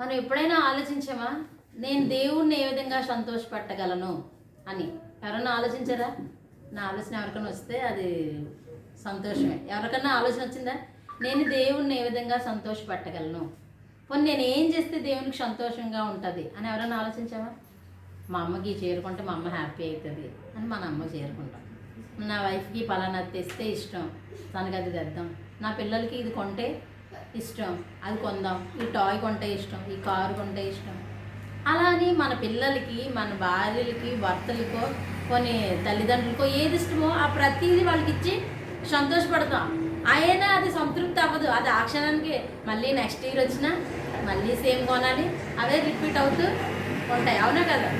మనం ఎప్పుడైనా ఆలోచించామా? నేను దేవుణ్ణి ఏ విధంగా సంతోషపెట్టగలను అని? ఎవరన్నా ఆలోచించారా? నా ఆలోచన ఎవరికైనా వస్తే అది సంతోషమే. ఎవరికన్నా ఆలోచన వచ్చిందా? నేను దేవుణ్ణి ఏ విధంగా సంతోషపెట్టగలను? పోనీ నేను ఏం చేస్తే దేవునికి సంతోషంగా ఉంటుంది అని ఎవరైనా ఆలోచించావా? మా అమ్మకి చేరుకుంటే మా అమ్మ హ్యాపీ అవుతుంది అని మన అమ్మ చేరుకుంటాం. నా వైఫ్కి పలానా తెస్తే ఇష్టం. తనకి అది తెద్దాం. నా పిల్లలకి ఇది కొంటే ఇష్టం. అది కొందాం. ఈ టాయ్ కొంటే ఇష్టం. ఈ కారు కొంటే ఇష్టం. అలా అని మన పిల్లలకి మన భార్యలకి భర్తలకో కొన్ని తల్లిదండ్రులకో ఏది ఇష్టమో ఆ ప్రతిదీ వాళ్ళకి ఇచ్చి సంతోషపడతాం. అయినా అది సంతృప్తి అవ్వదు. అది ఆ క్షణానికి. మళ్ళీ నెక్స్ట్ ఇయర్ వచ్చినా మళ్ళీ సేమ్ కొనాలి. అవే రిపీట్ అవుతూ ఉంటాయి. అవునా కదా?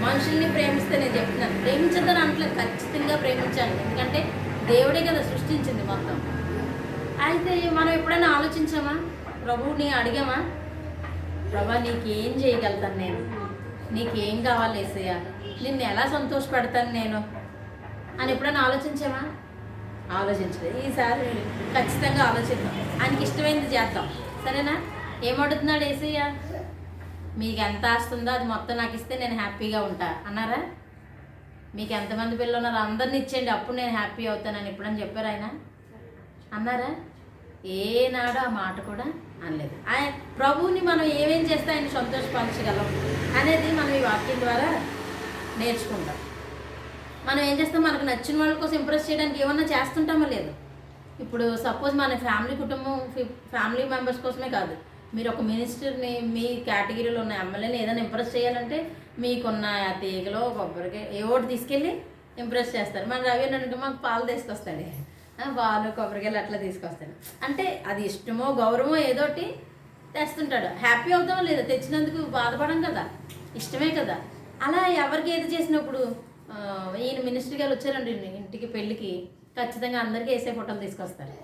మనుషుల్ని ప్రేమిస్తే నేను చెప్తున్నాను. ప్రేమించద్దని అంటలేదు ఖచ్చితంగా ప్రేమించాలి ఎందుకంటే దేవుడే కదా సృష్టించింది మొత్తం. అయితే మనం ఎప్పుడైనా ఆలోచించామా? ప్రభువుని అడిగామా? ప్రభా నీకేం చేయగలుగుతాను నేను? నీకేం కావాలి ఏసయ్య? నిన్ను ఎలా సంతోషపెడతాను నేను? అని ఎప్పుడైనా ఆలోచించామా? ఆలోచించలేదు. ఈసారి ఖచ్చితంగా ఆలోచిద్దాం. ఆయనకి ఇష్టమైంది చేద్దాం. సరేనా? ఏమడుగుతున్నాడు ఏసయ్య? మీకు ఎంత ఆస్తుందో అది మొత్తం నాకు ఇస్తే నేను హ్యాపీగా ఉంటా. అన్నారా? మీకు ఎంతమంది పిల్లలు ఉన్నారో అందరిని ఇచ్చేయండి. అప్పుడు నేను హ్యాపీ అవుతానని ఎప్పుడని చెప్పారు ఆయన? అన్నారా? ఏనాడు ఆ మాట కూడా అనలేదు. ఆయన ప్రభువుని మనం ఏమేం చేస్తే ఆయన సంతోషపరచగలం అనేది మనం ఈ వాక్యం ద్వారా నేర్చుకుంటాం. మనం ఏం చేస్తాం? మనకు నచ్చిన వాళ్ళ కోసం ఇంప్రెస్ చేయడానికి ఏమన్నా చేస్తుంటామో లేదు. ఇప్పుడు సపోజ్ మన ఫ్యామిలీ కుటుంబం ఫ్యామిలీ మెంబర్స్ కోసమే కాదు. మీరు ఒక మినిస్టర్ని మీ కేటగిరీలో ఉన్న ఎమ్మెల్యేని ఏదైనా ఇంప్రెస్ చేయాలంటే మీకున్న తీగలో కొబ్బరికాయ ఏ ఒకటి తీసుకెళ్ళి ఇంప్రెస్ చేస్తారు. మన రవి అంటే మాకు పాలు తీసుకొస్తాడు. వాళ్ళు కొబ్బరికాయలు అట్లా తీసుకొస్తాడు అంటే అది ఇష్టమో గౌరవమో ఏదోటి తెస్తుంటాడు. హ్యాపీ అవుతామో లేదా తెచ్చినందుకు బాధపడం కదా. ఇష్టమే కదా. అలా ఎవరికి ఏది చేసినప్పుడు ఈయన మినిస్టర్ గారు వచ్చారండి ఇంటికి పెళ్ళికి. ఖచ్చితంగా అందరికీ వేసే ఫోటోలు తీసుకొస్తారు.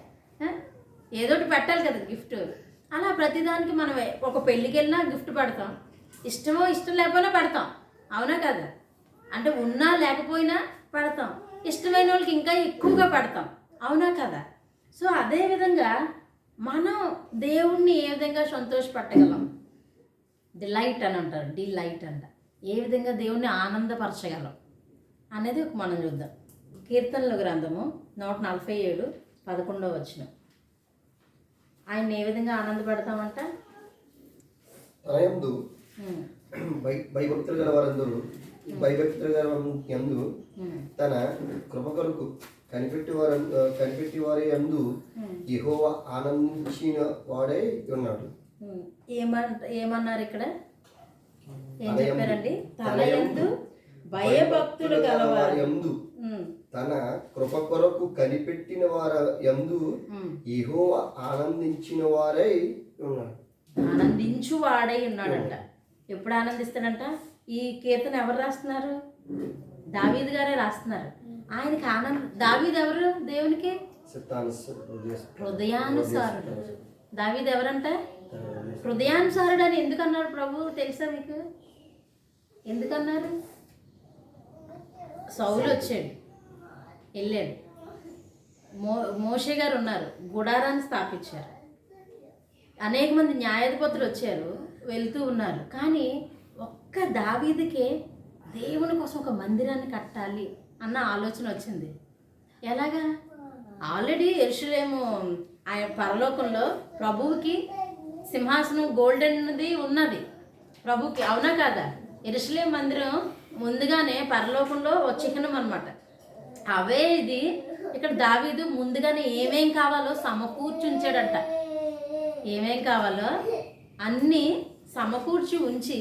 ఏదోటి పెట్టాలి కదా గిఫ్ట్ అలా ప్రతిదానికి మనం ఒక పెళ్ళికి వెళ్ళినా గిఫ్ట్ పెడతాం. ఇష్టమో ఇష్టం లేకపోయినా పెడతాం. అవునా కదా? అంటే ఉన్నా లేకపోయినా పెడతాం. ఇష్టమైన వాళ్ళకి ఇంకా ఎక్కువగా పెడతాం. అవునా కదా? సో అదే విధంగా మనం దేవుణ్ణి ఏ విధంగా సంతోషపెట్టగలం? డిలైట్ అని అంటారు డిలైట్ అంట. ఏ విధంగా దేవుణ్ణి ఆనందపరచగలం అనేది మనం చూద్దాం. కీర్తనల గ్రంథము నూట నలభై ఏడు పదకొండవ వచ్చిన ఆయన ఏ విధంగా ఆనందపడతామంట? భయభక్తులు గల వారందరూ భయభక్తులు గల ఎందు తన కృప కొరకు కనిపెట్టి వారు కనిపెట్టి వారి ఎందు ఉమ్, యెహోవ ఆనందించిన వాడే ఉన్నాడు. ఏమన్నారు ఇక్కడ? ఏం చెప్పారండి? తన యందు భయభక్తులు గలవారు. ఎందు తన కృప కొరకు కనిపెట్టిన వారి ఎందు. యెహోవ ఆనందించిన వారై ఉన్నాడు. ఆనందించు వాడై ఉన్నాడంట. ఎప్పుడు ఆనందిస్తాడంట? ఈ కీర్తన ఎవరు రాస్తున్నారు? దావీద్ గారే రాస్తున్నారు. ఆయనకి ఆనంద. దావీద్ ఎవరు? దేవునికి? హృదయానుసారుడు. దావీద్ ఎవరంట? హృదయానుసారుడు. అని ఎందుకు అన్నారు ప్రభు? తెలుసా మీకు? ఎందుకన్నారు? సౌలు వచ్చాడు. వెళ్ళాడు. మో మోషే గారు ఉన్నారు. గుడారాన్ని స్థాపించారు. అనేక మంది న్యాయాధిపతులు వచ్చారు. వెళ్తూ ఉన్నారు. కానీ ఒక్క దావీదికే దేవుని కోసం ఒక మందిరాన్ని కట్టాలి. అన్న ఆలోచన వచ్చింది. ఎలాగా? ఆల్రెడీ ఎరుషులేము ఆయన పరలోకంలో ప్రభువుకి సింహాసనం గోల్డెన్ది ఉన్నది. ప్రభుకి అవునా కాదా? ఎరుసలేం మందిరం ముందుగానే పరలోకంలో చిహ్నం అనమాట అవే ఇది ఇక్కడ దావీదు ముందుగానే ఏమేం కావాలో సమకూర్చి ఉంచాడంట ఏమేం కావాలో అన్నీ సమకూర్చి ఉంచి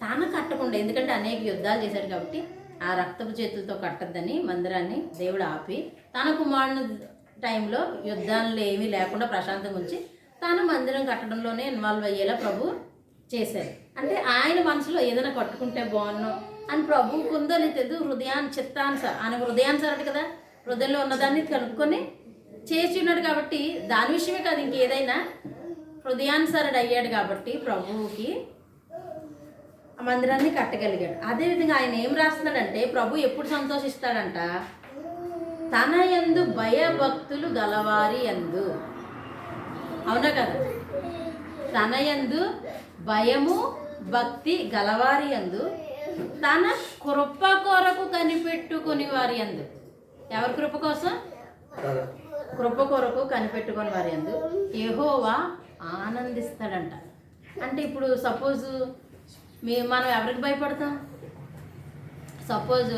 తాను కట్టకుండా ఎందుకంటే అనేక యుద్ధాలు చేశాడు కాబట్టి ఆ రక్తపు చేతులతో కట్టద్దని మందిరాన్ని దేవుడు ఆపి తన కుమారుని టైంలో యుద్ధాలు ఏమీ లేకుండా ప్రశాంతంగా ఉంచి తాను మందిరం కట్టడంలోనే ఇన్వాల్వ్ అయ్యేలా ప్రభు చేశారు. అంటే ఆయన మనసులో ఏదైనా కట్టుకుంటే బాగున్నాం అని ప్రభువుకు ఉందో లేదు హృదయాన్ని చిత్తానుసార ఆయన హృదయానుసారుడు కదా హృదయంలో ఉన్నదాన్ని కనుక్కొని చేసి ఉన్నాడు కాబట్టి దాని విషయమే కాదు ఇంకేదైనా హృదయానుసారుడు అయ్యాడు కాబట్టి ప్రభువుకి మందిరాన్ని కట్టగలిగాడు. అదేవిధంగా ఆయన ఏం రాస్తున్నాడంటే ప్రభు ఎప్పుడు సంతోషిస్తాడంట? తన యందు భయభక్తులు గలవారి యందు. అవునా కదా? తన యందు భయము భక్తి గలవారి యందు తన కృప కొరకు కనిపెట్టుకుని వారి యందు. ఎవరి కృప కోసం? కృప కొరకు కనిపెట్టుకుని వారి యందు. యెహోవా ఆనందిస్తాడంట. అంటే ఇప్పుడు సపోజు మీ మనం ఎవరికి భయపడతాం? సపోజ్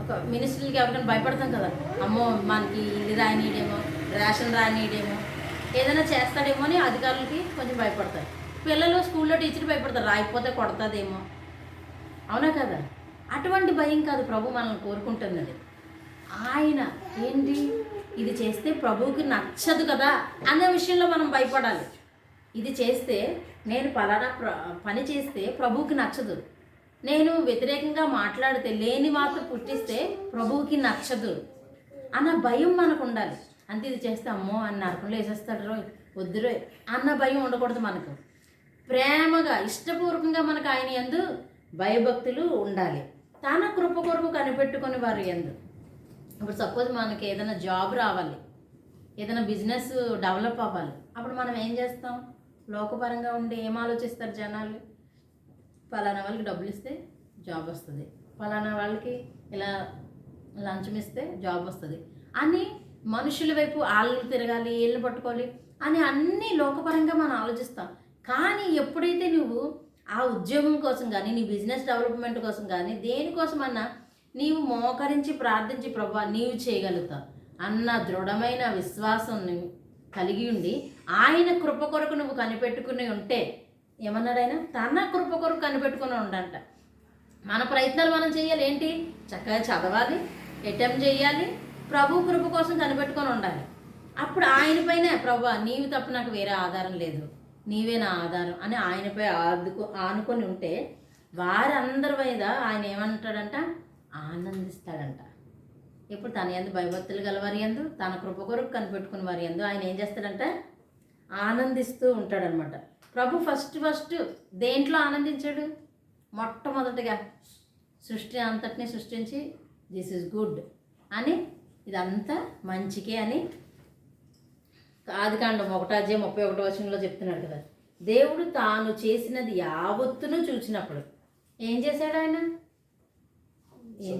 ఒక మినిస్టర్లకి ఎవరికైనా భయపడతాం కదా. అమ్మో మనకి ఇది రానియడేమో రేషన్ రానియడేమో ఏదైనా చేస్తాడేమో అని అధికారులకి కొంచెం భయపడతారు. పిల్లలు స్కూల్లో టీచర్ భయపడతారు. రాయకపోతే కొడతాదేమో. అవునా కదా? అటువంటి భయం కాదు ప్రభు మనల్ని కోరుకుంటున్నది. ఆయన ఏంటి? ఇది చేస్తే ప్రభువుకి నచ్చదు కదా అనే విషయంలో మనం భయపడాలి. ఇది చేస్తే నేను పలానా ప్ర- పని చేస్తే ప్రభువుకి నచ్చదు. నేను వ్యతిరేకంగా మాట్లాడితే లేని వార్త పుట్టిస్తే ప్రభువుకి నచ్చదు. అన్న భయం మనకు ఉండాలి అంతే ఇది చేస్తే అమ్మో అని నరకంలో వేసేస్తాడు రోయ్ అన్న భయం ఉండకూడదు మనకు. ప్రేమగా ఇష్టపూర్వకంగా మనకు ఆయన ఎందు భయభక్తులు ఉండాలి. తన కృప కొరకు కనిపెట్టుకుని వారు ఎందు ఇప్పుడు సపోజ్ మనకి ఏదైనా జాబ్ రావాలి. ఏదైనా బిజినెస్ డెవలప్ అవ్వాలి. అప్పుడు మనం ఏం చేస్తాం? లోకపరంగా ఉండి ఏం ఆలోచిస్తారు జనాలు? పలానా వాళ్ళకి డబ్బులు ఇస్తే జాబ్ వస్తుంది. పలానా వాళ్ళకి ఇలా లంచం ఇస్తే జాబ్ వస్తుంది. అని మనుషుల వైపు ఆళ్ళు తిరగాలి వీళ్ళు పట్టుకోవాలి అని అన్నీ లోకపరంగా మనం ఆలోచిస్తాం. కానీ ఎప్పుడైతే నువ్వు ఆ ఉద్యోగం కోసం కానీ నీ బిజినెస్ డెవలప్మెంట్ కోసం కానీ దేనికోసమన్నా నీవు మోకరించి ప్రార్థించి ప్రభా నీవు చేయగలుగుతావు అన్న దృఢమైన విశ్వాసం నువ్వు కలిగి ఉండి ఆయన కృప కొరకు నువ్వు కనిపెట్టుకుని ఉంటే ఏమన్నాడు ఆయన తన కృప కొరకు కనిపెట్టుకుని ఉండంట. మన ప్రయత్నాలు మనం చేయాలి. ఏంటి? చక్కగా చదవాలి అటెంప్ట్ చేయాలి ప్రభు కృప కోసం కనిపెట్టుకొని ఉండాలి. అప్పుడు ఆయనపైనే ప్రభు నీవి తప్ప నాకు వేరే ఆధారం లేదు. నీవే నా ఆధారం అని ఆయనపై ఆదుకు ఆనుకొని ఉంటే వారందరి మీద ఆయన ఏమంటాడంట? ఆనందిస్తాడంట. ఇప్పుడు తన ఎందు భయభక్తులు గలవారి ఎందు తన కృప కొరకు కనిపెట్టుకుని వారి ఎందు ఆయన ఏం చేస్తాడంటే ఆనందిస్తూ ఉంటాడనమాట. ప్రభు ఫస్ట్ ఫస్ట్ దేంట్లో ఆనందించాడు? మొట్టమొదటిగా సృష్టి అంతటిని సృష్టించి దిస్ ఇస్ గుడ్ అని ఇదంతా మంచికే అని ఆదికాండం ఒకటాజే ముప్పై ఒకటో వచనంలో చెప్తున్నాడు కదా. దేవుడు తాను చేసినది యావత్తును చూసినప్పుడు ఏం చేశాడు ఆయన? ఏం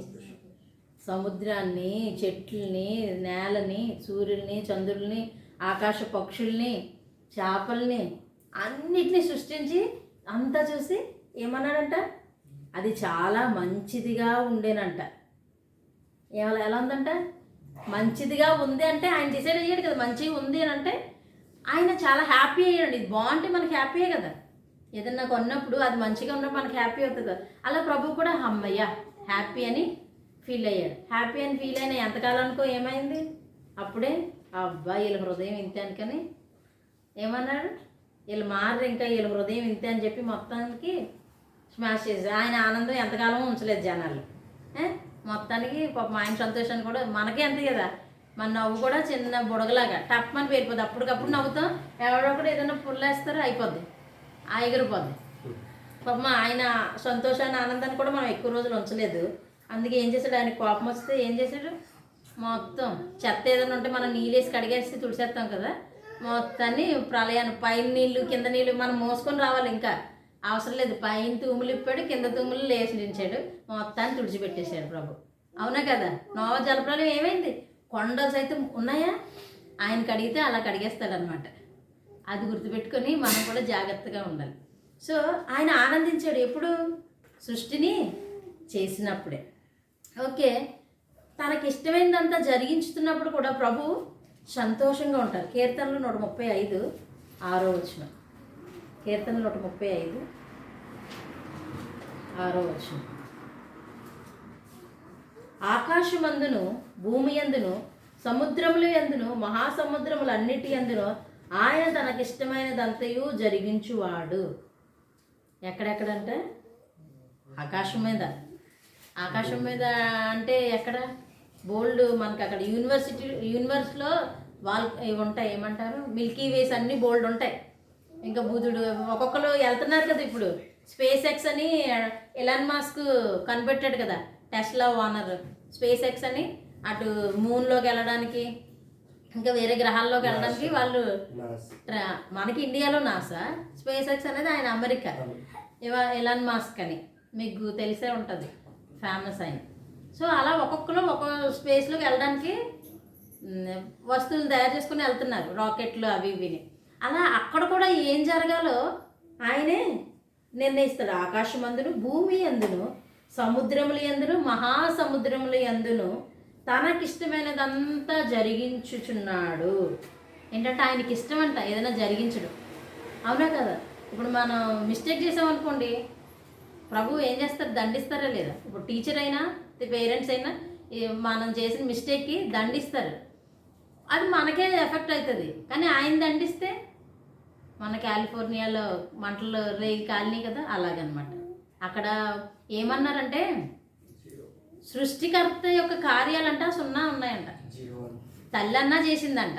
సముద్రాన్ని చెట్లని నేలని సూర్యుల్ని చంద్రుల్ని ఆకాశ పక్షుల్ని చేపల్ని అన్నిటినీ సృష్టించి అంతా చూసి ఏమన్నాడంట? అది చాలా మంచిదిగా ఉండేనంట. ఎలా ఎలా ఉందంట? మంచిదిగా ఉంది అంటే ఆయన డిసైడ్ అయ్యాడు కదా మంచిగా ఉంది అని అంటే ఆయన చాలా హ్యాపీ అయ్యాడు ఇది బాగుంటే మనకి హ్యాపీయే కదా. ఏదన్నా కొన్నప్పుడు అది మంచిగా ఉన్నప్పుడు మనకి హ్యాపీ అవుతుంది కదా. అలా ప్రభు కూడా అమ్మయ్య హ్యాపీ అని ఫీల్ అయ్యాడు. హ్యాపీ అని ఫీల్ అయిన ఎంతకాలానికో ఏమైంది? అప్పుడే అబ్బా వీళ్ళ హృదయం ఇంతే అనుకని ఏమన్నాడు? వీళ్ళు మారు ఇంకా వీళ్ళ హృదయం ఇంతే అని చెప్పి మొత్తానికి స్మాష్ చేసి ఆయన ఆనందం ఎంతకాలం ఉంచలేదు జనాలు. ఏ? మొత్తానికి పాపం ఆయన సంతోషాన్ని కూడా మనకే అంతే కదా. మన నవ్వు కూడా చిన్న బుడగలాగా టప్మని పేరిపోద్ది. అప్పటికప్పుడు నవ్వుతాం. ఎవడో కూడా ఏదైనా పుల్లేస్తారు అయిపోద్ది. ఆ ఎగిరిపోద్ది పాపం ఆయన సంతోషాన్ని ఆనందాన్ని కూడా మనం ఎక్కువ రోజులు ఉంచలేదు. అందుకే ఏం చేశాడు? ఆయన కోపం వస్తే ఏం చేశాడు? మొత్తం చెత్త ఏదైనా ఉంటే మనం నీళ్ళేసి కడిగేసి తుడిచేస్తాం కదా? మొత్తాన్ని ప్రళయాన్ని పైన నీళ్ళు కింద నీళ్ళు మనం మోసుకొని రావాలి ఇంకా. అవసరం లేదు. పైన తూములు ఇప్పాడు కింద తూములు లేచించాడు మొత్తాన్ని తుడిచిపెట్టేశాడు ప్రభు. అవునా కదా? నోవ జలప్రలయం ఏమైంది? కొండలు సైతం ఉన్నాయా? ఆయన కడిగితే అలా కడిగేస్తాడనమాట అది గుర్తుపెట్టుకొని మనం కూడా జాగ్రత్తగా ఉండాలి. సో ఆయన ఆనందించాడు ఎప్పుడు? సృష్టిని చేసినప్పుడే. ఓకే. తనకి ఇష్టమైనదంతా జరిగించుతున్నప్పుడు కూడా ప్రభు సంతోషంగా ఉంటారు. కీర్తనలు నూట ముప్పై ఐదు ఆరో వచ్చిన కీర్తనలు నూట ముప్పై ఐదు ఆరో వచ్చిన ఆకాశమందును భూమి ఎందును సముద్రములు ఎందును మహాసముద్రములన్నిటి ఎందును ఆయన తనకిష్టమైనదంతయు జరిగించువాడు. ఎక్కడెక్కడంటే? ఆకాశం మీద. ఆకాశం మీద అంటే ఎక్కడ? బోల్డ్ మనకి అక్కడ యూనివర్సిటీ యూనివర్స్లో వాళ్ళు ఉంటాయి ఏమంటారు? మిల్కీ వేస్ అన్నీ బోల్డ్ ఉంటాయి. ఇంకా బుధుడు ఒక్కొక్కరు వెళ్తున్నారు కదా ఇప్పుడు. స్పేస్ ఎక్స్ అని ఎలాన్ మాస్క్ కనిపెట్టాడు కదా టెస్లా ఓనర్ స్పేస్ ఎక్స్ అని అటు మూన్లోకి వెళ్ళడానికి ఇంకా వేరే గ్రహాల్లోకి వెళ్ళడానికి వాళ్ళు మనకి ఇండియాలో నాసా. స్పేస్ ఎక్స్ అనేది ఆయన అమెరికా. ఇవా ఎలాన్ మాస్క్ అని. మీకు తెలిసే ఉంటుంది. ఫేమస్ అయింది సో అలా ఒక్కొక్కరు ఒక్కొక్క స్పేస్లోకి వెళ్ళడానికి వస్తువులు తయారు చేసుకుని వెళ్తున్నారు రాకెట్లు అవి ఇవిని అలా అక్కడ కూడా ఏం జరగాలో ఆయనే నిర్ణయిస్తాడు. ఆకాశమందును భూమి అందును సముద్రములు ఎందును మహాసముద్రములు ఎందును తనకిష్టమైనదంతా జరిగించుచున్నాడు. ఏంటంటే ఆయనకి ఇష్టం అంట ఏదైనా జరిగించడు. అవునా కదా? ఇప్పుడు మనం మిస్టేక్ చేసామనుకోండి ప్రభు ఏం చేస్తారు? దండిస్తారా లేదా? ఇప్పుడు టీచర్ అయినా పేరెంట్స్ అయినా మనం చేసిన మిస్టేక్కి దండిస్తారు. అది మనకే ఎఫెక్ట్ అవుతుంది కానీ ఆయన దండిస్తే మన కాలిఫోర్నియాలో మంటలు రేగి కాలనీ కదా అలాగనమాట. అక్కడ ఏమన్నారంటే సృష్టికర్త యొక్క కార్యాలంట సున్నా ఉన్నాయంట. తల్లి అన్నా చేసిందంట.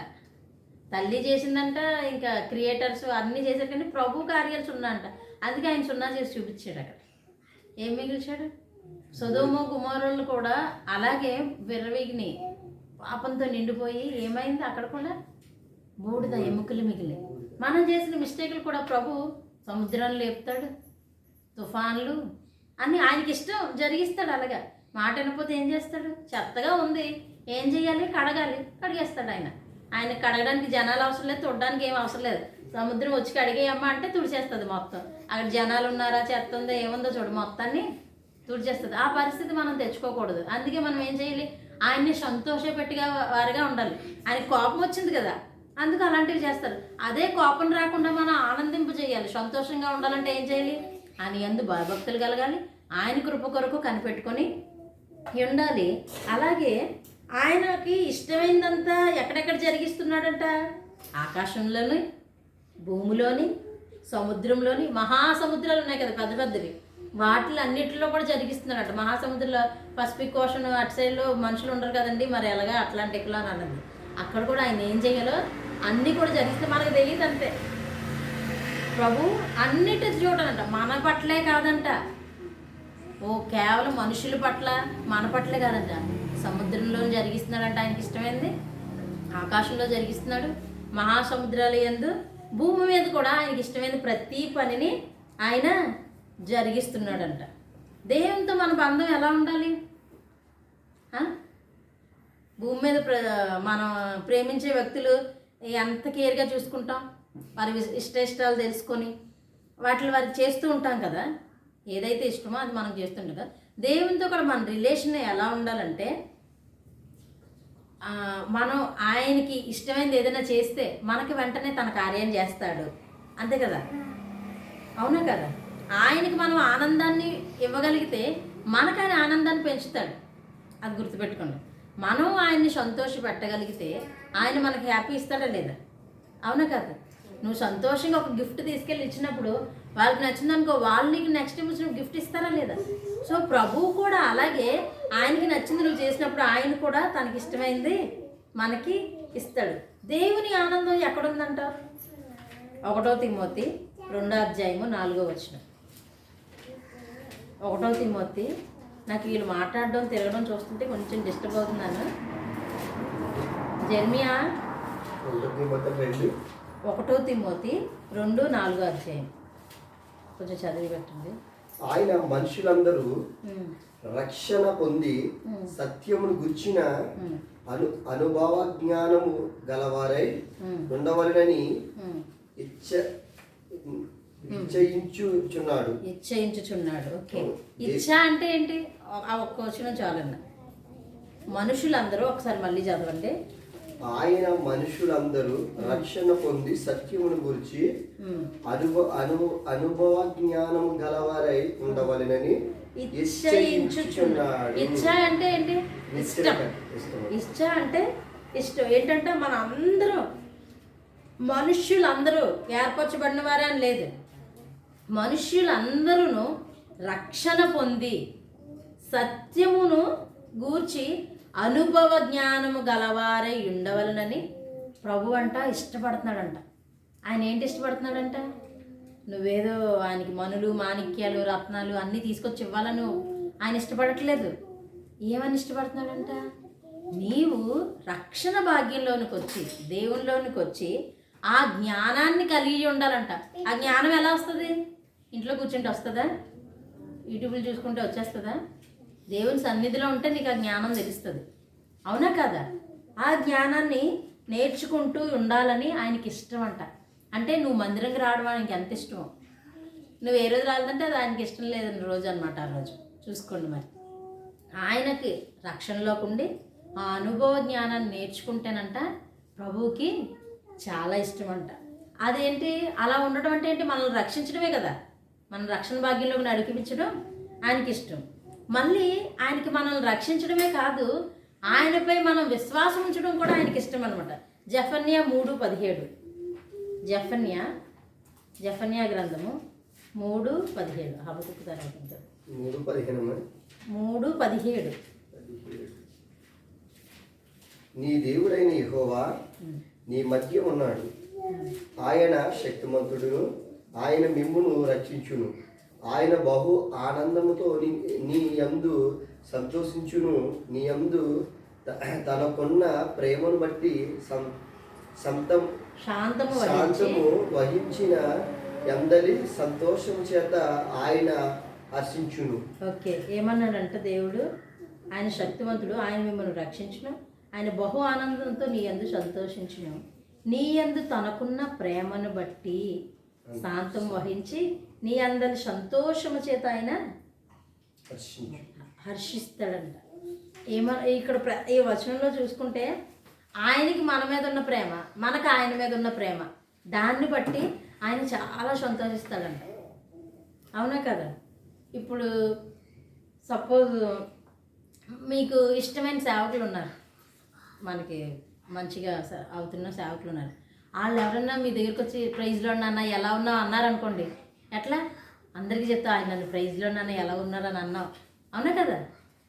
తల్లి చేసిందంట ఇంకా క్రియేటర్స్ అన్నీ చేశారు కానీ ప్రభు కార్యాలు సున్నా అంట. అందుకే ఆయన సున్నా చేసి చూపించాడు అక్కడ. ఏం మిగిల్చాడు? సుధోము కుమారులు కూడా అలాగే విర్రవిగిని పాపంతో నిండిపోయి ఏమైంది అక్కడ కూడా? బూడిద ఎముకలు మిగిలి మనం చేసిన మిస్టేక్లు కూడా ప్రభు సముద్రాన్ని లేపుతాడు తుఫాన్లు అన్నీ ఆయనకి ఇష్టం జరిగిస్తాడు అలాగా. మాట వినకపోతే ఏం చేస్తాడు? చెత్తగా ఉంది. ఏం చేయాలి? కడగాలి. కడిగేస్తాడు ఆయన. ఆయన కడగడానికి జనాలు అవసరం లేదు తుడడానికి ఏం అవసరం లేదు. సముద్రం వచ్చి కడిగేయమ్మా అంటే తుడిచేస్తుంది మొత్తం. అక్కడ జనాలు ఉన్నారా చెత్త ఉందో ఏముందో చూడు మొత్తాన్ని తుడిచేస్తుంది. ఆ పరిస్థితి మనం తెచ్చుకోకూడదు. అందుకే మనం ఏం చేయాలి? ఆయన్ని సంతోషపెట్టిగా వారిగా ఉండాలి. ఆయన కోపం వచ్చింది కదా అందుకు అలాంటివి చేస్తారు. అదే కోపం రాకుండా మనం ఆనందింపు చేయాలి. సంతోషంగా ఉండాలంటే ఏం చేయాలి? ఆయన ఎందు భయభక్తులు కలగాలి. ఆయన కృప కొరకు కనిపెట్టుకొని ఉండాలి. అలాగే ఆయనకి ఇష్టమైందంతా ఎక్కడెక్కడ జరిగిస్తున్నాడంట? ఆకాశంలోని భూమిలోని సముద్రంలోని మహాసముద్రాలు ఉన్నాయి కదా పెద్ద పెద్దవి. వాటిలో అన్నిటిలో కూడా జరిగిస్తున్నాడట మహాసముద్రంలో పసిఫిక్ ఓషన్ అటు సైడ్లో మనుషులు ఉండరు కదండి. మరి ఎలాగా? అట్లాంటిక్లో అని అన్నది. అక్కడ కూడా ఆయన ఏం చేయాలో అన్నీ కూడా జరిగిస్తే మనకు తెలియదు అంతే. ప్రభు అన్నిటి చూడనంట. మన పట్లే కాదంట. ఓ కేవలం మనుషుల పట్ల మన పట్లే కాదంట. సముద్రంలో జరిగిస్తున్నాడంట. ఆయనకి ఇష్టమైంది? ఆకాశంలో జరిగిస్తున్నాడు. మహాసముద్రాలు ఎందు భూమి మీద కూడా ఆయనకి ఇష్టమైన ప్రతి పనిని ఆయన జరిగిస్తున్నాడంట. దేహంతో మన బంధం ఎలా ఉండాలి? భూమి మీద ప్ర మనం ప్రేమించే వ్యక్తులు ఎంత కేర్గా చూసుకుంటాం? వారి ఇష్ట ఇష్టాలు తెలుసుకొని వాటిని వారికి చేస్తూ ఉంటాం కదా? ఏదైతే ఇష్టమో అది మనం చేస్తుంటాం కదా దేవునితో కూడా మన రిలేషన్ ఎలా ఉండాలంటే మనం ఆయనకి ఇష్టమైనది ఏదైనా చేస్తే మనకి వెంటనే తన కార్యం చేస్తాడు. అంతే కదా? అవునా కదా? ఆయనకి మనం ఆనందాన్ని ఇవ్వగలిగితే మనకు ఆయన ఆనందాన్ని పెంచుతాడు. అది గుర్తుపెట్టుకోండి. మనం ఆయన్ని సంతోష పెట్టగలిగితే ఆయన మనకి హ్యాపీ ఇస్తాడా లేదా? అవునా కదా? నువ్వు సంతోషంగా ఒక గిఫ్ట్ తీసుకెళ్ళి ఇచ్చినప్పుడు వాళ్ళకి నచ్చిందనుకో వాళ్ళు నీకు నెక్స్ట్ టైం వచ్చినప్పుడు గిఫ్ట్ ఇస్తారా లేదా? సో ప్రభువు కూడా అలాగే ఆయనకి నచ్చింది నువ్వు చేసినప్పుడు ఆయన కూడా తనకి ఇష్టమైంది మనకి ఇస్తాడు. దేవుని ఆనందం ఎక్కడుందంటావు ఒకటో తిమోతి రెండో అధ్యాయము నాలుగో వచనం. ఒకటో తిమోతి నాకు వీళ్ళు మాట్లాడడం తిరగడం చూస్తుంటే కొంచెం డిస్టర్బ్ అవుతున్నాను. జర్మియా ఒకటి తిమోతి రెండు నాలుగో అధ్యాయం. కొంచెం చదివి పెట్టండి. ఆయన మనుషులందరూ రక్షణ పొంది సత్యమును గుర్చిన అను అనుభవ జ్ఞానము గలవారై ఉండవలనని. ఇచ్చ ఇచ్చయించుచున్నాడు ఇచ్చయించుచున్నాడు ఓకే. ఇచ్చ అంటే ఏంటి? ఆ ఒక్క వచ్చిన చాలన్న మనుషులందరూ ఒకసారి మళ్ళీ చదవండి. ఆయన మనుషులందరూ రక్షణ పొంది సత్యమును గురించి. అనుభవ అను అనుభవ జ్ఞానము గలవారై ఉండవలనని ఇచ్చయించుచున్నాడు ఇచ్చ అంటే ఏంటి ఇష్టం. ఇష్ట అంటే ఇష్టం ఏంటంటే మన అందరం మనుష్యులందరూ ఏర్పరచబడిన వారే అని లేదు మనుష్యులందరూ రక్షణ పొంది సత్యమును గూర్చి అనుభవ జ్ఞానము గలవారై ఉండవలనని ప్రభు అంట ఇష్టపడుతున్నాడంట ఆయన ఏంటి ఇష్టపడుతున్నాడంట? నువ్వేదో ఆయనకి మనులు మాణిక్యాలు రత్నాలు అన్నీ తీసుకొచ్చి ఇవ్వాలని ఆయన ఇష్టపడట్లేదు. ఏమని ఇష్టపడుతున్నాడంట? నీవు రక్షణ భాగ్యంలోనికి వచ్చి దేవునిలోనికి వచ్చి ఆ జ్ఞానాన్ని కలిగి ఉండాలంట. ఆ జ్ఞానం ఎలా వస్తుంది? ఇంట్లో కూర్చుంటే వస్తుందా? యూట్యూబ్లు చూసుకుంటే వచ్చేస్తుందా? దేవుని సన్నిధిలో ఉంటే నీకు ఆ జ్ఞానం తెలుస్తుంది. అవునా కదా? ఆ జ్ఞానాన్ని నేర్చుకుంటూ ఉండాలని ఆయనకి ఇష్టం అంట అంటే నువ్వు మందిరంకి రావడం ఆయనకి ఎంత ఇష్టమో. నువ్వు ఏ రోజు రాలేదంటే అది ఆయనకి ఇష్టం లేదని రోజు అనమాట ఆ రోజు. చూసుకోండి మరి. ఆయనకి రక్షణలోకి ఉండి ఆ అనుభవ జ్ఞానాన్ని నేర్చుకుంటేనంట ప్రభువుకి చాలా ఇష్టం అంట అదేంటి? అలా ఉండడం అంటే ఏంటి? మనల్ని రక్షించడమే కదా. మన రక్షణ భాగ్యంలోకి నడిపించడం ఆయనకి ఇష్టం. మళ్ళీ ఆయనకి మనల్ని రక్షించడమే కాదు ఆయనపై మనం విశ్వాసం ఉంచడం కూడా ఆయనకి ఇష్టం అనమాట జఫన్యా మూడు పదిహేడు. జఫన్యా జఫన్యా గ్రంథము మూడు పదిహేడు. హబకుకు తర్వాత మూడు పదిహేను. మూడు పదిహేడు. నీ దేవుడైన యెహోవా నీ మధ్య ఉన్నాడు. ఆయన శక్తిమంతుడును ఆయన మిమ్మును రక్షించును. ఆయన బహు ఆనందముతో నీ నీ యందు సంతోషించును. నీ యందు తనకున్న ప్రేమను బట్టి సం సంతం శాంతము శాంతము వహించిన ఎందలి సంతోషం చేత ఆయన హర్షించును. ఓకే. ఏమన్నాడంటే దేవుడు? ఆయన శక్తివంతుడు ఆయన మిమ్మల్ని రక్షించును. ఆయన బహు ఆనందంతో నీ యందు సంతోషించును. నీ యందు తనకున్న ప్రేమను బట్టి శాంతం వహించి నీ అందరి సంతోషము చేత ఆయన హర్షిస్తాడంట. ఏమ ఇక్కడ ప్ర ఈ వచనంలో చూసుకుంటే ఆయనకి మన మీద ఉన్న ప్రేమ మనకు ఆయన మీద ఉన్న ప్రేమ. దాన్ని బట్టి ఆయన చాలా సంతోషిస్తాడంట. అవునా కదా? ఇప్పుడు సపోజ్ మీకు ఇష్టమైన సేవకులు ఉన్నారు. మనకి మంచిగా స- అవుతున్న సేవకులు ఉన్నారు. వాళ్ళు ఎవరన్నా మీ దగ్గరికి వచ్చి ప్రైజ్లో నాన్న ఎలా ఉన్నావు? అన్నారనుకోండి ఎట్లా? అందరికీ చెప్తా ఆయన నన్ను ప్రైజ్లో నాన్న ఎలా ఉన్నారని అన్నావు. అవునా కదా?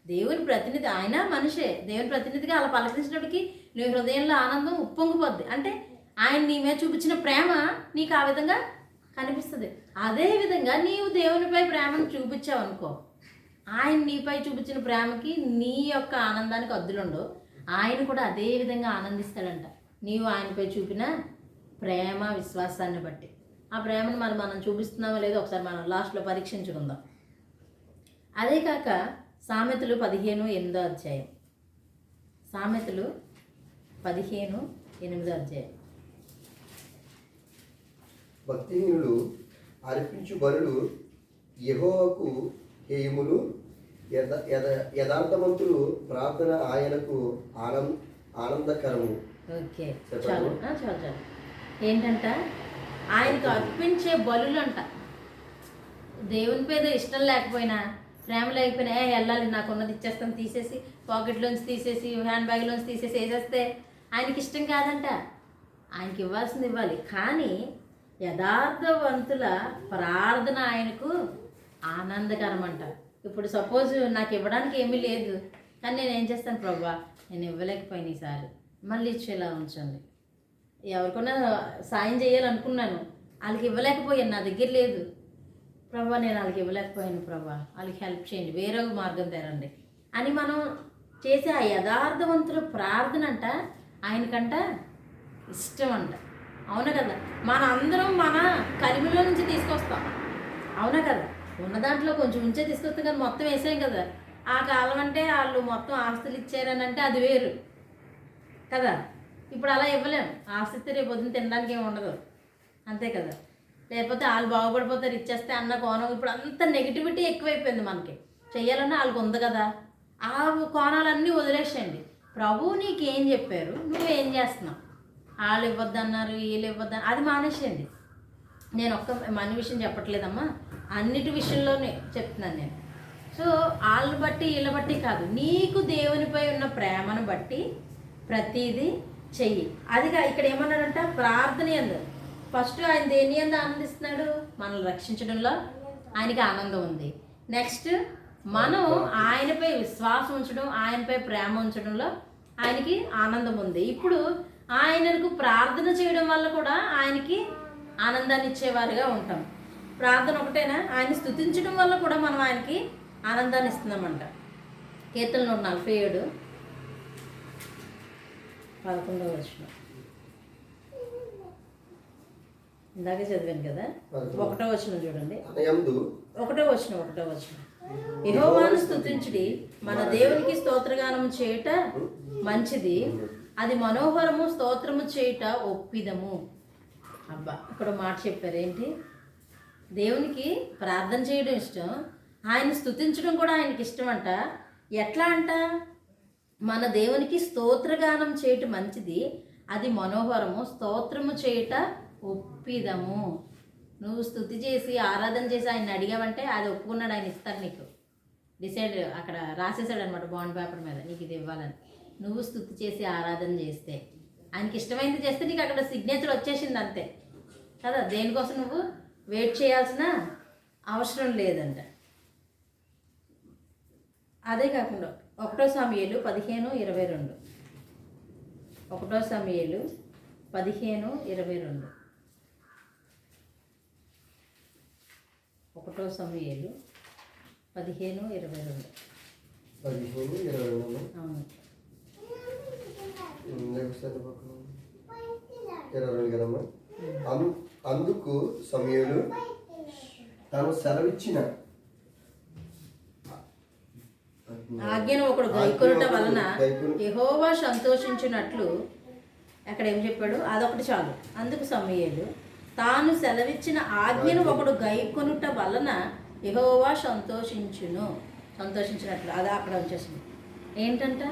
దేవుని ప్రతినిధి ఆయన మనిషే. దేవుని ప్రతినిధిగా అలా పలకరించినప్పటికీ నీ హృదయంలో ఆనందం ఉప్పొంగిపోద్ది. అంటే ఆయన నీ మీద చూపించిన ప్రేమ నీకు ఆ విధంగా కనిపిస్తుంది. అదే విధంగా నీవు దేవునిపై ప్రేమను చూపించావు అనుకో. ఆయన నీపై చూపించిన ప్రేమకి నీ యొక్క ఆనందానికి అద్దులుండవు ఆయన కూడా అదే విధంగా ఆనందిస్తాడంట. నీవు ఆయనపై చూపిన ప్రేమ విశ్వాసాన్ని బట్టి. ఆ ప్రేమను మనం మనం చూపిస్తున్నామో లేదో ఒకసారి మనం లాస్ట్లో పరీక్షించుకుందాం. అదే కాక సామెతలు పదిహేను ఎనిమిదో అధ్యాయం. సామెతలు పదిహేను ఎనిమిదో అధ్యాయం. భక్తిహీనులు అర్పించు బలులు యెహోవాకు హేయములు యథ యథ యథార్థవంతులు ప్రార్థన ఆయనకు ఆనంద ఆనందకరము. ఓకే. చాలు. చాలు చాలు. ఏంటంట? ఆయనకు అర్పించే బలులు అంట దేవుని మీద ఇష్టం లేకపోయినా ఫ్రేమ్లు లేకపోయినా వెళ్ళాలి నాకు ఉన్నది ఇచ్చేస్తాను తీసేసి పాకెట్లోంచి తీసేసి హ్యాండ్ బ్యాగ్లోంచి తీసేసి వేసేస్తే ఆయనకి ఇష్టం కాదంట. ఆయనకి ఇవ్వాల్సింది ఇవ్వాలి. కానీ యథార్థవంతుల ప్రార్థన ఆయనకు ఆనందకరం అంట ఇప్పుడు సపోజ్ నాకు ఇవ్వడానికి ఏమీ లేదు కానీ నేను ఏం చేస్తాను ప్రభా? నేను ఇవ్వలేకపోయినా ఈసారి. మళ్ళీ ఇచ్చేలా ఉంచండి. ఎవరికైనా సాయం చేయాలనుకున్నాను. వాళ్ళకి ఇవ్వలేకపోయాను నా దగ్గర లేదు. ప్రభా నేను వాళ్ళకి ఇవ్వలేకపోయాను ప్రభా. వాళ్ళకి హెల్ప్ చేయండి. వేరే ఒక మార్గం తెరండి. అని మనం చేసే ఆ యథార్థవంతుల ప్రార్థన అంట ఆయనకంట ఇష్టం అంట. అవునా కదా? మన అందరం మన కలిమిలో నుంచి తీసుకొస్తాం. అవునా కదా? ఉన్న దాంట్లో కొంచెం ఉంచే తీసుకొస్తాం కానీ మొత్తం వేసాం కదా. ఆ కాలం అంటే వాళ్ళు మొత్తం ఆస్తులు ఇచ్చారని అంటే అది వేరు. కదా? ఇప్పుడు అలా ఇవ్వలేము ఆస్తి రేపు పొద్దున్న తినడానికి ఏమి ఉండదు. అంతే కదా? లేకపోతే వాళ్ళు బాగుపడిపోతారు ఇచ్చేస్తే అన్న కోణం. ఇప్పుడు అంత నెగిటివిటీ ఎక్కువైపోయింది మనకి. చెయ్యాలన్నా వాళ్ళకి ఉంది కదా. ఆ కోణాలన్నీ వదిలేసేయండి. ప్రభు నీకేం చెప్పారు? నువ్వేం చేస్తున్నావు? వాళ్ళు ఇవ్వద్దన్నారు వీళ్ళు ఇవ్వద్దని అది మానేసేయండి. నేను ఒక్క మన విషయం చెప్పట్లేదమ్మా. అన్నిటి విషయంలోనే చెప్తున్నాను నేను. సో వాళ్ళని బట్టి వీళ్ళ బట్టి కాదు. నీకు దేవునిపై ఉన్న ప్రేమను బట్టి ప్రతిదీ చెయ్యి. అదిగా ఇక్కడ ఏమన్నాడంట? ప్రార్థన ఎందు. ఫస్ట్ ఆయన దేని ఎంత ఆనందిస్తున్నాడు? మనల్ని రక్షించడంలో ఆయనకి ఆనందం ఉంది. నెక్స్ట్ మనం ఆయనపై విశ్వాసం ఉంచడం ఆయనపై ప్రేమ ఉంచడంలో ఆయనకి ఆనందం ఉంది. ఇప్పుడు ఆయనకు ప్రార్థన చేయడం వల్ల కూడా ఆయనకి ఆనందాన్ని ఇచ్చేవారుగా ఉంటాం. ప్రార్థన ఒకటేనా? ఆయన స్థుతించడం వల్ల కూడా మనం ఆయనకి ఆనందాన్ని ఇస్తున్నామంట. కీర్తనలో నూట నలభై ఏడు పదకొండవ వచ్చినాం ఇందాకే చదివాను కదా. ఒకటో వచ్చిన చూడండి. ఒకటో వచ్చిన ఒకటో వచ్చిన యెహోవాను స్తుతించుడి. మన దేవునికి స్తోత్రగానం చేయుట మంచిది. అది మనోహరము స్తోత్రము చేయుట ఒప్పిదము. అబ్బా ఇక్కడ మాట చెప్పారు. ఏంటి? దేవునికి ప్రార్థన చేయడం ఇష్టం. ఆయన స్తుతించడం కూడా ఆయనకి ఇష్టం అంట ఎట్లా అంట? మన దేవునికి స్తోత్రగానం చేయటం మంచిది. అది మనోహరము స్తోత్రము చేయుట ఒప్పిదము. నువ్వు స్థుతి చేసి ఆరాధన చేసి ఆయన అడిగావంటే అది ఒప్పుకున్నాడు ఆయన ఇస్తాడు నీకు. డిసైడ్ అక్కడ రాసేసాడు అనమాట బాండ్ పేపర్ మీద నీకు ఇది ఇవ్వాలని. నువ్వు స్థుతి చేసి ఆరాధన చేస్తే. ఆయనకి ఇష్టమైంది చేస్తే నీకు అక్కడ సిగ్నేచర్ వచ్చేసింది అంతే. కదా? దేనికోసం నువ్వు వెయిట్ చేయాల్సిన అవసరం లేదంట. అదే కాకుండా ఒకటో సమయాలు పదిహేను ఇరవై రెండు. ఒకటో సమయాలు పదిహేను ఇరవై రెండు. ఒకటో సమయాలు పదిహేను ఇరవై రెండు. పదిహేను ఇరవై రెండు. అవును? ఇరవై రెండు కదమ్మా అన్- అందుకు సమయంలో తాను సెలవిచ్చిన ఆజ్ఞను ఒకడు గైకొనుట వలన యెహోవా సంతోషించినట్లు అక్కడ ఏం చెప్పాడు? అదొకటి చాలు. అందుకు సమయాలు తాను సెలవిచ్చిన ఆజ్ఞను ఒకడు గైకొనుట వలన యెహోవా సంతోషించును. సంతోషించినట్లు. అది అక్కడ వచ్చేసింది. ఏంటంట?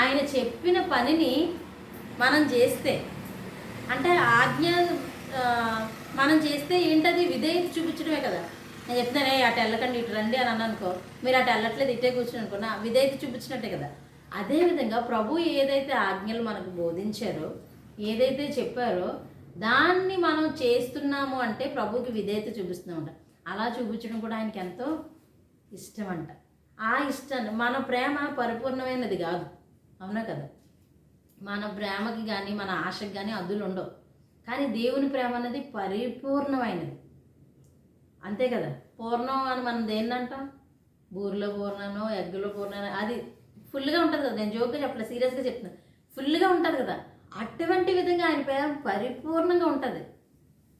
ఆయన చెప్పిన పనిని మనం చేస్తే అంటే ఆజ్ఞ మనం చేస్తే ఏంటది? విధేయత చూపించడమే కదా. నేను చెప్తానే అటు వెళ్ళకండి ఇటు రండి అని అన్నాను అనుకో మీరు అటు వెళ్ళట్లేదు ఇటే కూర్చుని అనుకో నా విధేయత చూపించినట్టే కదా. అదేవిధంగా ప్రభు ఏదైతే ఆజ్ఞలు మనకు బోధించారో ఏదైతే చెప్పారో దాన్ని మనం చేస్తున్నాము అంటే ప్రభుకి విధేయత చూపిస్తున్నామంట అలా చూపించడం కూడా ఆయనకి ఎంతో ఇష్టం అంట. ఆ ఇష్టాన్ని మన ప్రేమ పరిపూర్ణమైనది కాదు. అవునా కదా? మన ప్రేమకి కానీ మన ఆశకి కానీ అద్దులు ఉండవు. కానీ దేవుని ప్రేమ అనేది పరిపూర్ణమైనది. అంతే కదా? పూర్ణం అని మనం దేన్ని అంటాం? బూరిలో పూర్ణనో ఎగ్గులో పూర్ణనో అది ఫుల్గా ఉంటుంది కదా? నేను జోక్గా చెప్పలేదు సీరియస్గా చెప్తున్నాను ఫుల్గా ఉంటుంది కదా? అటువంటి విధంగా ఆయన ప్రేమ పరిపూర్ణంగా ఉంటుంది.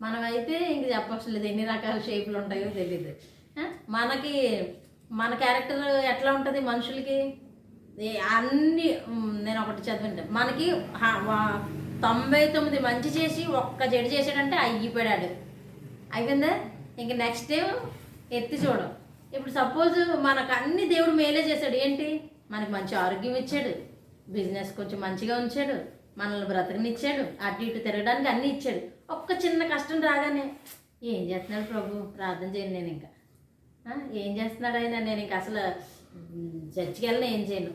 మనమైతే ఇంక చెప్పక్కర్లేదు ఎన్ని రకాల షేపులు ఉంటాయో తెలియదు మనకి మన క్యారెక్టర్ ఎట్లా ఉంటుంది మనుషులకి? అన్ని నేను ఒకటి చదివింటాను మనకి తొంభై తొమ్మిది మంచి చేసి ఒక్క చెడు చేసాడంటే అయిపోయాడు. అయిపోయిందా? ఇంక నెక్స్ట్ టైం ఎత్తి చూడం. ఇప్పుడు సపోజ్ మనకు అన్ని దేవుడు మేలే చేశాడు. ఏంటి? మనకి మంచి ఆరోగ్యం ఇచ్చాడు. బిజినెస్ కొంచెం మంచిగా ఉంచాడు. మనల్ని బ్రతకనిచ్చాడు. అటు ఇటు తిరగడానికి అన్నీ ఇచ్చాడు. ఒక్క చిన్న కష్టం రాగానే ఏం చేస్తున్నాడు ప్రభు? ప్రార్థన చేయను నేను ఇంకా. ఏం చేస్తున్నాడు అయినా నేను ఇంకా అసలు మ్, చర్చికి వెళ్ళిన ఏం చేయను.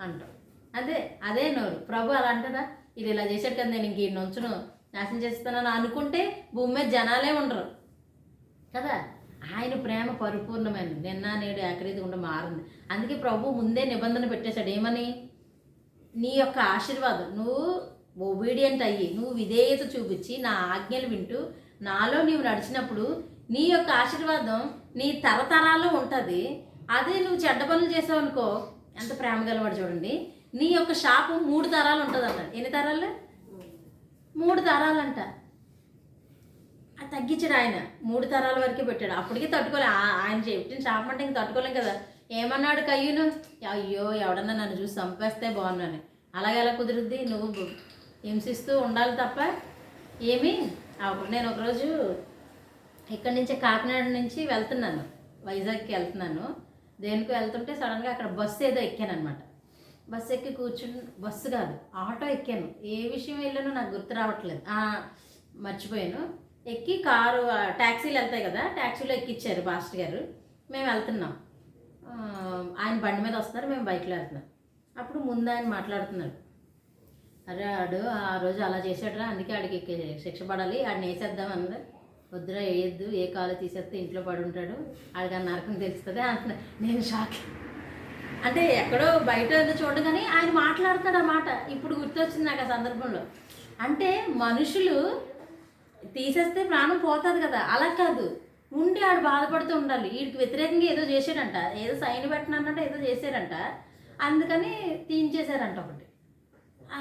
అంటాం. అదే అదే నోరు. ప్రభు అలా అంటాడా? ఇది ఇలా చేశాడు కదా నేను ఇంక ఈ నుంచును నాశనం చేస్తానని అనుకుంటే భూమి మీద జనాలే ఉండరు. కదా? ఆయన ప్రేమ పరిపూర్ణమైనది. నిన్న నేడు ఏకరీతి ఉండి మారింది. అందుకే ప్రభు ముందే నిబంధన పెట్టేశాడు. ఏమని? నీ యొక్క ఆశీర్వాదం. నువ్వు ఒబీడియంట్ అయ్యి నువ్వు విధేయత చూపించి నా ఆజ్ఞలు వింటూ నాలో నీవు నడిచినప్పుడు నీ యొక్క ఆశీర్వాదం నీ తరతరాలు ఉంటుంది. అదే నువ్వు చెడ్డ పనులు చేసావు అనుకో ఎంత ప్రేమ గలవాడు చూడండి. నీ యొక్క షాపు మూడు తరాలు ఉంటుంది అన్నాడు ఎన్ని తరాలు? మూడు తరాలంట. అది తగ్గించాడు ఆయన. మూడు తరాల వరకే పెట్టాడు. అప్పటికే తట్టుకోలే. ఆయన చెప్పిన షాప్ అంటే ఇంక తట్టుకోలేం కదా. ఏమన్నాడు కయ్యూను అయ్యో ఎవడన్నా నన్ను చూసి చంపేస్తే బాగున్నాను. అలాగే ఎలా కుదురుద్ది? నువ్వు హింసిస్తూ ఉండాలి తప్ప. ఏమి? అప్పుడు నేను ఒకరోజు ఇక్కడి నుంచి కాకినాడ నుంచి వెళ్తున్నాను. వైజాగ్కి వెళ్తున్నాను. దేనికి వెళ్తుంటే సడన్గా అక్కడ బస్సు ఏదో ఎక్కాను అనమాట బస్సు ఎక్కి కూర్చుని బస్సు కాదు ఆటో ఎక్కాను. ఏ విషయం వెళ్ళానో నాకు గుర్తు రావట్లేదు. మర్చిపోయాను. ఎక్కి కారు ట్యాక్సీలు వెళ్తాయి కదా ట్యాక్సీలో ఎక్కిచ్చారు మాస్టర్ గారు. మేము వెళ్తున్నాం. ఆయన బండి మీద వస్తున్నారు మేము బైక్లో వెళ్తున్నాం. అప్పుడు ముందు ఆయన మాట్లాడుతున్నాడు. అరే ఆడు ఆ రోజు అలా చేశాడురా అందుకే ఆడికి శిక్ష పడాలి ఆడిని వేసేద్దాం అన్నది. వద్దురా వేయద్దు ఏ కాలు తీసేస్తే ఇంట్లో పడి ఉంటాడు ఆడికి ఆ నరకం తెలుస్తుంది అంటున్నా. నేను షాక్. అంటే ఎక్కడో బయట ఏదో చూడగానే ఆయన మాట్లాడతాడు అన్నమాట ఇప్పుడు గుర్తొచ్చింది నాకు ఆ సందర్భంలో. అంటే మనుషులు తీసేస్తే ప్రాణం పోతుంది కదా అలా కాదు. ఉండి ఆడు బాధపడుతూ ఉండాలి. వీడికి వ్యతిరేకంగా ఏదో చేశాడంట. ఏదో సైన్ పెట్టనన్నట్టు ఏదో చేశాడంట అందుకని తీయించేశారంట ఒకటి.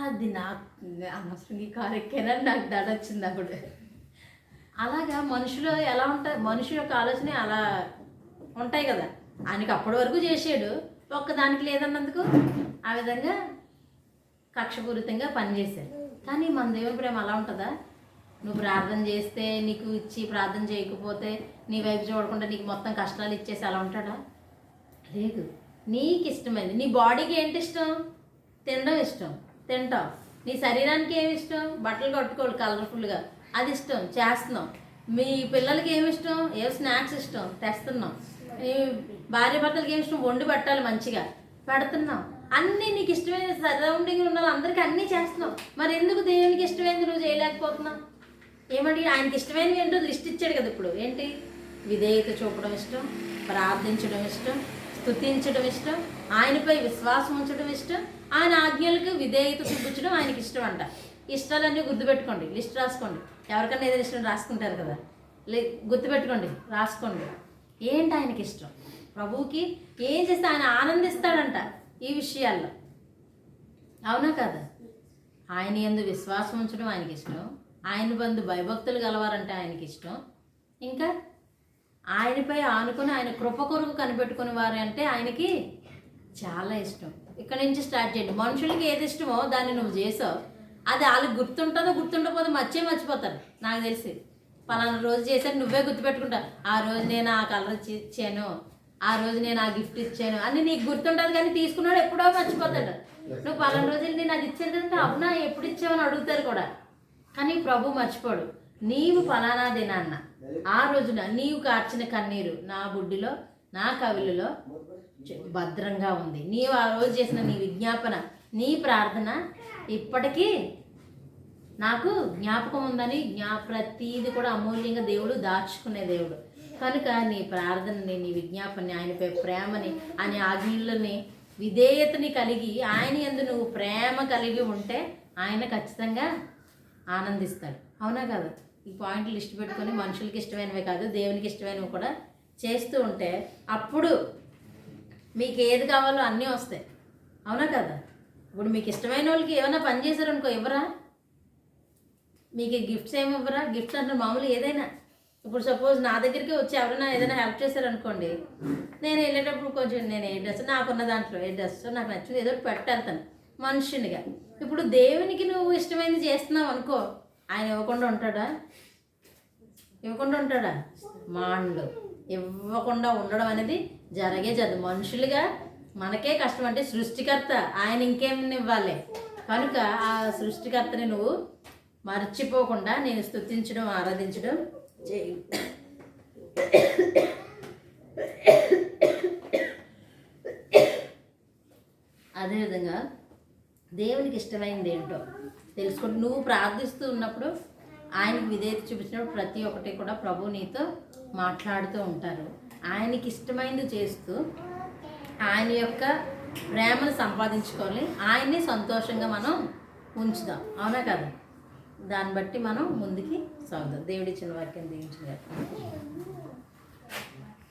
అది నాకు అనవసరంగా ఈ కారు ఎక్కానని నాకు దడ వచ్చింది అప్పుడు. అలాగా మనుషులు ఎలా ఉంటాయి మనుషుల యొక్క ఆలోచన అలా ఉంటాయి కదా. ఆయనకి అప్పటి వరకు చేసాడు ఒక్కదానికి లేదన్నందుకు ఆ విధంగా కక్షపూరితంగా పనిచేశారు. కానీ మన దేవుని ప్రేమ అలా ఉంటుందా? నువ్వు ప్రార్థన చేస్తే నీకు ఇచ్చి ప్రార్థన చేయకపోతే నీ వైపు చూడకుండా నీకు మొత్తం కష్టాలు ఇచ్చేసి అలా ఉంటాడా? లేదు. నీకు ఇష్టమైంది. నీ బాడీకి ఏంటి ఇష్టం? తినడం ఇష్టం. తింటావు. నీ శరీరానికి ఏమి ఇష్టం? బట్టలు కట్టుకోవాలి కలర్ఫుల్గా. అది ఇష్టం. చేస్తున్నాం. మీ పిల్లలకి ఏమి ఇష్టం? ఏ స్నాక్స్ ఇష్టం? తెస్తున్నాం. ఈ భార్య భర్తలకి ఏమి ఇష్టం? వండి పెట్టాలి మంచిగా. పెడుతున్నాం. అన్నీ నీకు ఇష్టమైన సరౌండింగ్ ఉన్న వాళ్ళందరికీ అన్నీ చేస్తున్నావు మరి ఎందుకు దేవునికి ఇష్టమైంది నువ్వు చేయలేకపోతున్నావు? ఏమండి ఆయనకి ఇష్టమైనవి ఏంటో లిస్ట్ ఇచ్చాడు కదా ఇప్పుడు. ఏంటి? విధేయత చూపడం ఇష్టం ప్రార్థించడం ఇష్టం స్తుతించడం ఇష్టం ఆయనపై విశ్వాసం ఉంచడం ఇష్టం ఆయన ఆజ్ఞలకు విధేయత చూపించడం ఆయనకి ఇష్టం అంట. ఇష్టాలన్నీ గుర్తుపెట్టుకోండి లిస్ట్ రాసుకోండి. ఎవరికైనా ఏదైనా ఇష్టం రాసుకుంటారు కదా. లే గుర్తుపెట్టుకోండి రాసుకోండి. ఏంటి ఆయనకి ఇష్టం? ప్రభువుకి ఏం చేస్తే ఆయన ఆనందిస్తాడంట ఈ విషయాల్లో. అవునా కదా? ఆయన ఎందు విశ్వాసం ఉంచడం ఆయనకి ఇష్టం. ఆయన బంధు భయభక్తులు గలవారంటే ఆయనకి ఇష్టం. ఇంకా ఆయనపై ఆనుకొని ఆయన కృప కొరకు కనిపెట్టుకునే వారు అంటే ఆయనకి చాలా ఇష్టం. ఇక్కడ నుంచి స్టార్ట్ చేయండి. మనుషులకి ఏది ఇష్టమో దాన్ని నువ్వు చేసావు. అది వాళ్ళకి గుర్తుంటుందో గుర్తుండకపోతే మర్చే మర్చిపోతారు. నాకు తెలిసి. పలానా రోజు చేశాను నువ్వే గుర్తుపెట్టుకుంటా ఆ రోజు నేను ఆ కలర్ ఇచ్చి- ఇచ్చాను. ఆ రోజు నేను ఆ గిఫ్ట్ ఇచ్చాను. అని నీకు గుర్తుంటుంది కానీ తీసుకున్నాడు ఎప్పుడో మర్చిపోతాడు. నువ్వు పలానా రోజులు నేను అది ఇచ్చాను కదంటే అవునా ఎప్పుడు ఇచ్చావని అడుగుతారు కూడా. కానీ ప్రభు మర్చిపోడు. నీవు ఫలానా దినాన్న. ఆ రోజున నీవు కార్చిన కన్నీరు నా బుడ్డిలో నా కవిలలో భద్రంగా ఉంది. నీవు ఆ రోజు చేసిన నీ విజ్ఞాపన నీ ప్రార్థన ఇప్పటికీ నాకు జ్ఞాపకం ఉందని జ్ఞా ప్రతీది కూడా అమూల్యంగా దేవుడు దాచుకునే దేవుడు. కనుక నీ ప్రార్థనని నీ విజ్ఞాపనని ఆయనపై ప్రేమని ఆయన ఆజ్ఞలని విధేయతని కలిగి ఆయన ఎందు నువ్వు ప్రేమ కలిగి ఉంటే ఆయన ఖచ్చితంగా ఆనందిస్తాడు. అవునా కదా? ఈ పాయింట్లు లిస్ట్ పెట్టుకొని మనుషులకి ఇష్టమైనవి కాదు దేవునికి ఇష్టమైనవి కూడా చేస్తూ ఉంటే అప్పుడు మీకు ఏది కావాలో అన్నీ వస్తాయి. అవునా కదా? ఇప్పుడు మీకు ఇష్టమైన వాళ్ళకి ఏమైనా పని చేశారనుకో ఇవ్వరా? మీకు గిఫ్ట్స్ ఏమి ఇవ్వరా? గిఫ్ట్స్ అంటే మామూలు ఏదైనా. ఇప్పుడు సపోజ్ నా దగ్గరికి వచ్చి ఎవరైనా ఏదైనా హెల్ప్ చేశారనుకోండి నేను వెళ్ళేటప్పుడు కొంచెం నేను ఏ డ్రెస్ నాకున్న దాంట్లో ఏ డ్రెస్ నాకు నచ్చింది ఏదో ఒకటి పెట్టేళ్తాను మనుషునిగా. ఇప్పుడు దేవునికి నువ్వు ఇష్టమైనది చేస్తున్నావు అనుకో ఆయన ఇవ్వకుండా ఉంటాడా? ఇవ్వకుండా ఉంటాడా? మాండు ఇవ్వకుండా ఉండడం అనేది జరగే జరగదు మనుషులుగా మనకే కష్టం అంటే సృష్టికర్త ఆయన ఇంకేమైనా ఇవ్వాలి. కనుక ఆ సృష్టికర్తని నువ్వు మర్చిపోకుండా నేను స్తుతించడం ఆరాధించడం చేయి. అదేవిధంగా దేవునికి ఇష్టమైనది ఏంటో తెలుసుకుంటూ నువ్వు ప్రార్థిస్తూ ఉన్నప్పుడు ఆయనకు విధేయత చూపించినప్పుడు ప్రతి ఒక్కటి కూడా ప్రభు నీతో మాట్లాడుతూ ఉంటారు. ఆయనకి ఇష్టమైనది చేస్తూ ఆయన యొక్క ప్రేమను సంపాదించుకోవాలి. ఆయన్ని సంతోషంగా మనం ఉంచుదాం. అవునా కదా? దాన్ని బట్టి మనం ముందుకి సాగుదాం. దేవుడి ఇచ్చిన వాక్యం. దీవించిన